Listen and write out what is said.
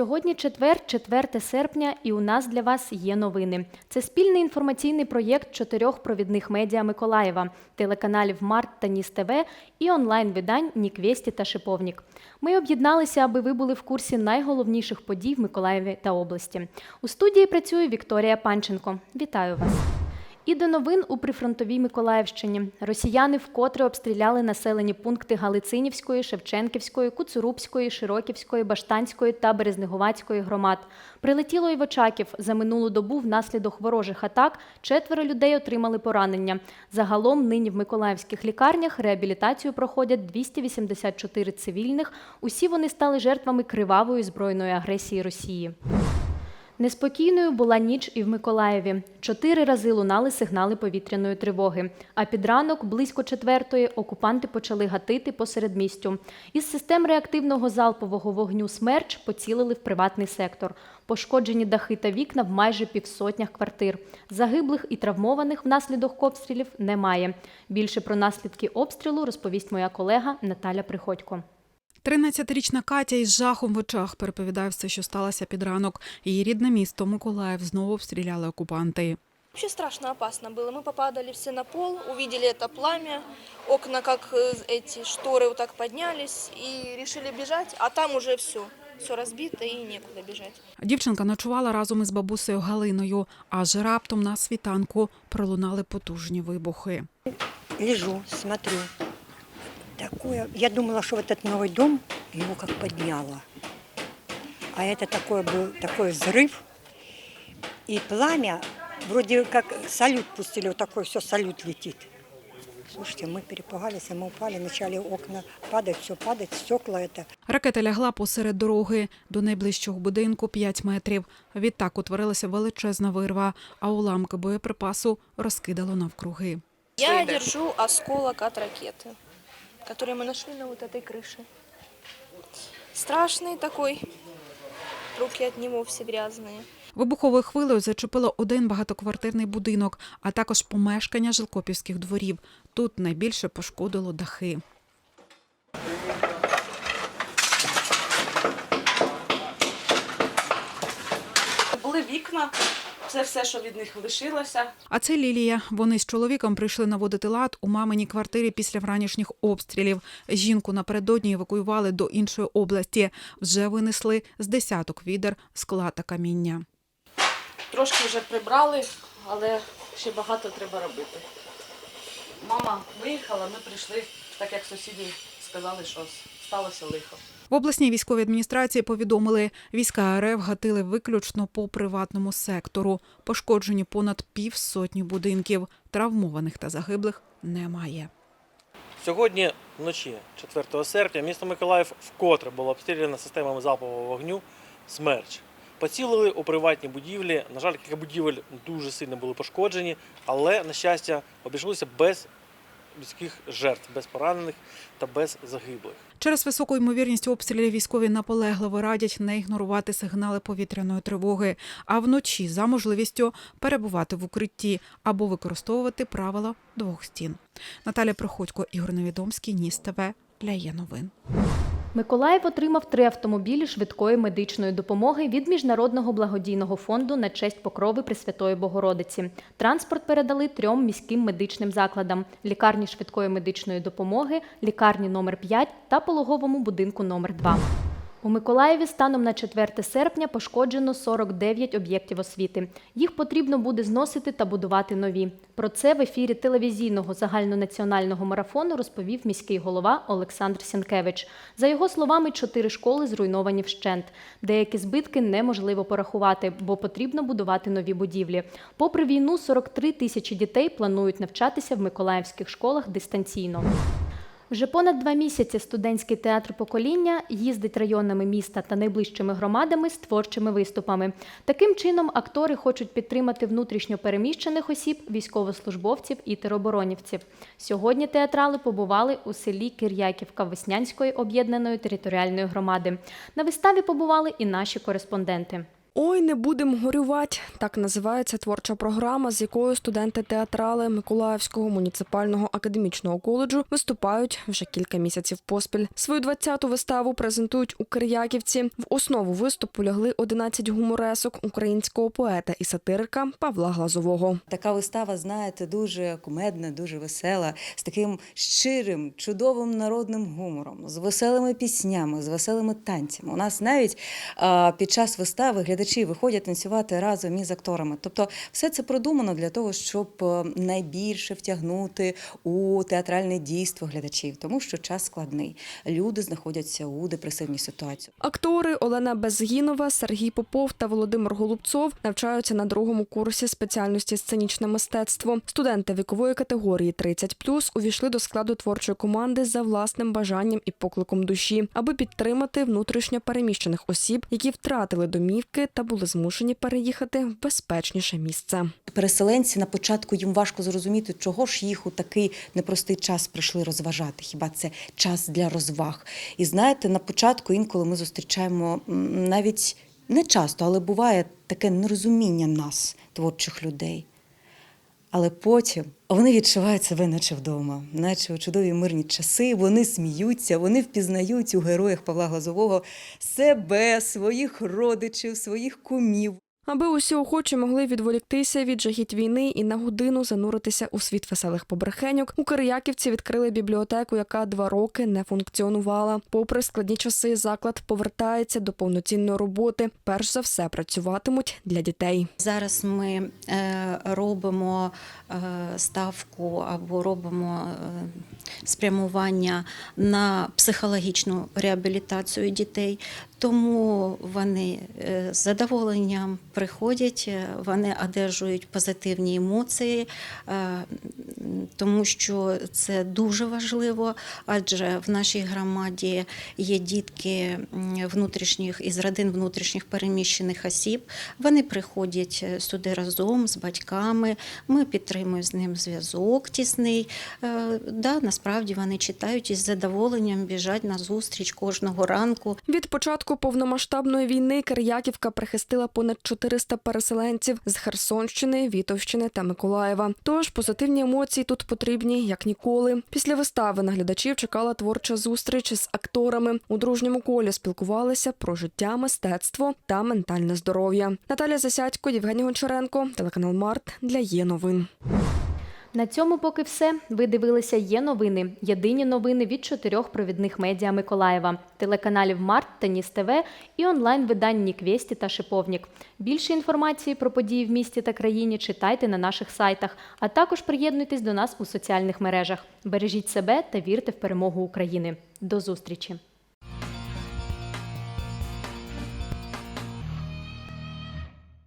Сьогодні четвер, 4 серпня, і у нас для вас є новини. Це спільний інформаційний проєкт чотирьох провідних медіа Миколаєва, телеканалів Март та Ніс ТВ і онлайн-видань Ніквєсті та Шиповнік. Ми об'єдналися, аби ви були в курсі найголовніших подій в Миколаєві та області. У студії працює Вікторія Панченко. Вітаю вас! І до новин у прифронтовій Миколаївщині. Росіяни вкотре обстріляли населені пункти Галицинівської, Шевченківської, Куцурубської, Широківської, Баштанської та Березнеговацької громад. Прилетіло і в Очаків. За минулу добу внаслідок ворожих атак четверо людей отримали поранення. Загалом нині в миколаївських лікарнях реабілітацію проходять 284 цивільних. Усі вони стали жертвами кривавої збройної агресії Росії. Неспокійною була ніч і в Миколаєві. Чотири рази лунали сигнали повітряної тривоги. А під ранок, близько четвертої, окупанти почали гатити посеред містю. Із систем реактивного залпового вогню «Смерч» поцілили в приватний сектор. Пошкоджені дахи та вікна в майже півсотнях квартир. Загиблих і травмованих внаслідок обстрілів немає. Більше про наслідки обстрілу розповість моя колега Наталя Приходько. 13-річна Катя із жахом в очах переповідає все, що сталося під ранок. Її рідне місто Миколаїв знову обстріляли окупанти. Вообще страшно опасно было. Мы попадали все на пол, увидели это пламя, окна как э, эти шторы вот так поднялись и решили бежать, а там уже все, все разбито и некуда бежать. Дівчинка ночувала разом із бабусею Галиною, аж раптом на світанку пролунали потужні вибухи. Лежу, смотрю. Такое, я думала, что вот этот новый дом его как подняло. А это такой был такой взрыв. И пламя, вроде как салют пустили, вот такой все салют летит. Слушайте, мы перепугались, и мы упали, начали окна падать, все падать, стекла это. Ракета лягла посеред дороги до найближчого будинку 5 метрів. Відтак утворилася величезна вирва, а уламки боєприпасу розкидало навкруги. Я держу осколок от ракеты, который мы нашли на вот этой крыше. Страшный такой, руки от него все грязные. Вибуховою хвилею зачепило один багатоквартирний будинок, а також помешкання жилкопівських дворів. Тут найбільше пошкодило дахи. Були вікна, це все, що від них лишилося. А це Лілія. Вони з чоловіком прийшли наводити лад у маминій квартирі після вранішніх обстрілів. Жінку напередодні евакуювали до іншої області. Вже винесли з десяток відер скла та каміння. Трошки вже прибрали, але ще багато треба робити. Мама виїхала, ми прийшли, так як сусіди сказали, що сталося лихо. В обласній військовій адміністрації повідомили, війська РФ гатили виключно по приватному сектору. Пошкоджені понад півсотні будинків. Травмованих та загиблих немає. Сьогодні вночі, 4 серпня, місто Миколаїв вкотре було обстріляно системами залпового вогню «Смерч». Поцілили у приватні будівлі. На жаль, кілька будівель дуже сильно були пошкоджені, але, на щастя, обійшлося без людських жертв, без поранених та без загиблих. Через високу ймовірність обстрілів військові наполегливо радять не ігнорувати сигнали повітряної тривоги, а вночі за можливістю перебувати в укритті або використовувати правила двох стін. Наталя Проходько, Ігор Невідомський, Ніс ТВ для є новин. Миколаїв отримав три автомобілі швидкої медичної допомоги від Міжнародного благодійного фонду на честь покрови Пресвятої Богородиці. Транспорт передали трьом міським медичним закладам: лікарні швидкої медичної допомоги, лікарні номер 5 та пологовому будинку номер 2 У Миколаєві станом на 4 серпня пошкоджено 49 об'єктів освіти. Їх потрібно буде зносити та будувати нові. Про це в ефірі телевізійного загальнонаціонального марафону розповів міський голова Олександр Сінкевич. За його словами, чотири школи зруйновані вщент. Деякі збитки неможливо порахувати, бо потрібно будувати нові будівлі. Попри війну, 43 тисячі дітей планують навчатися в миколаївських школах дистанційно. Вже понад два місяці студентський театр покоління їздить районами міста та найближчими громадами з творчими виступами. Таким чином, актори хочуть підтримати внутрішньо переміщених осіб, військовослужбовців і тероборонівців. Сьогодні театрали побували у селі Кир'яківка Веснянської об'єднаної територіальної громади. На виставі побували і наші кореспонденти. Ой, не будем горювать. Так називається творча програма, з якою студенти театрали Миколаївського муніципального академічного коледжу виступають вже кілька місяців поспіль. Свою 20-ту виставу презентують у Кир'яківці. В основу виступу лягли 11 гуморесок українського поета і сатирика Павла Глазового. Така вистава, знаєте, дуже кумедна, дуже весела, з таким щирим, чудовим народним гумором, з веселими піснями, з веселими танцями. У нас навіть під час вистави глядачі виходять танцювати разом із акторами. Тобто, все це продумано для того, щоб е, найбільше втягнути у театральне дійство глядачів, тому що час складний. Люди знаходяться у депресивній ситуації. Актори Олена Безгінова, Сергій Попов та Володимир Голубцов навчаються на другому курсі спеціальності сценічне мистецтво. Студенти вікової категорії 30+, увійшли до складу творчої команди за власним бажанням і покликом душі, аби підтримати внутрішньо переміщених осіб, які втратили домівки та були змушені переїхати в безпечніше місце. Переселенці на початку їм важко зрозуміти, чого ж їх у такий непростий час прийшли розважати. Хіба це час для розваг? І знаєте, на початку інколи ми зустрічаємо навіть не часто, але буває таке нерозуміння нас, творчих людей. Але потім вони відчувають себе, наче вдома, наче у чудові мирні часи. Вони сміються, вони впізнають у героях Павла Глазового себе, своїх родичів, своїх кумів. Аби усі охочі могли відволіктися від жахіть війни і на годину зануритися у світ веселих побрехеньок, у Кирияківці відкрили бібліотеку, яка два роки не функціонувала. Попри складні часи, заклад повертається до повноцінної роботи. Перш за все працюватимуть для дітей. Зараз ми е, робимо е, ставку або робимо е, спрямування на психологічну реабілітацію дітей, тому вони е, з задоволенням приходять, е, вони одержують позитивні емоції, е, тому що це дуже важливо, адже в нашій громаді є дітки внутрішніх із родин внутрішніх переміщених осіб. Вони приходять е, сюди разом з батьками. Ми підтримуємо з ним зв'язок тісний. Е, Да, насправді вони читають і з задоволенням біжать на зустріч кожного ранку. Від початку повномасштабної війни Кир'яківка прихистила понад 400 переселенців з Херсонщини, Вітовщини та Миколаєва. Тож позитивні емоції тут потрібні як ніколи. Після вистави наглядачів чекала творча зустріч з акторами. У дружньому колі спілкувалися про життя, мистецтво та ментальне здоров'я. Наталя Засядько, Євгеній Гончаренко, телеканал Март для є новин. На цьому поки все. Ви дивилися є новини. Єдині новини від чотирьох провідних медіа Миколаєва, телеканалів Март та Ніс ТВ і онлайн-видань Ніквєсті та Шиповнік. Більше інформації про події в місті та країні читайте на наших сайтах, а також приєднуйтесь до нас у соціальних мережах. Бережіть себе та вірте в перемогу України. До зустрічі!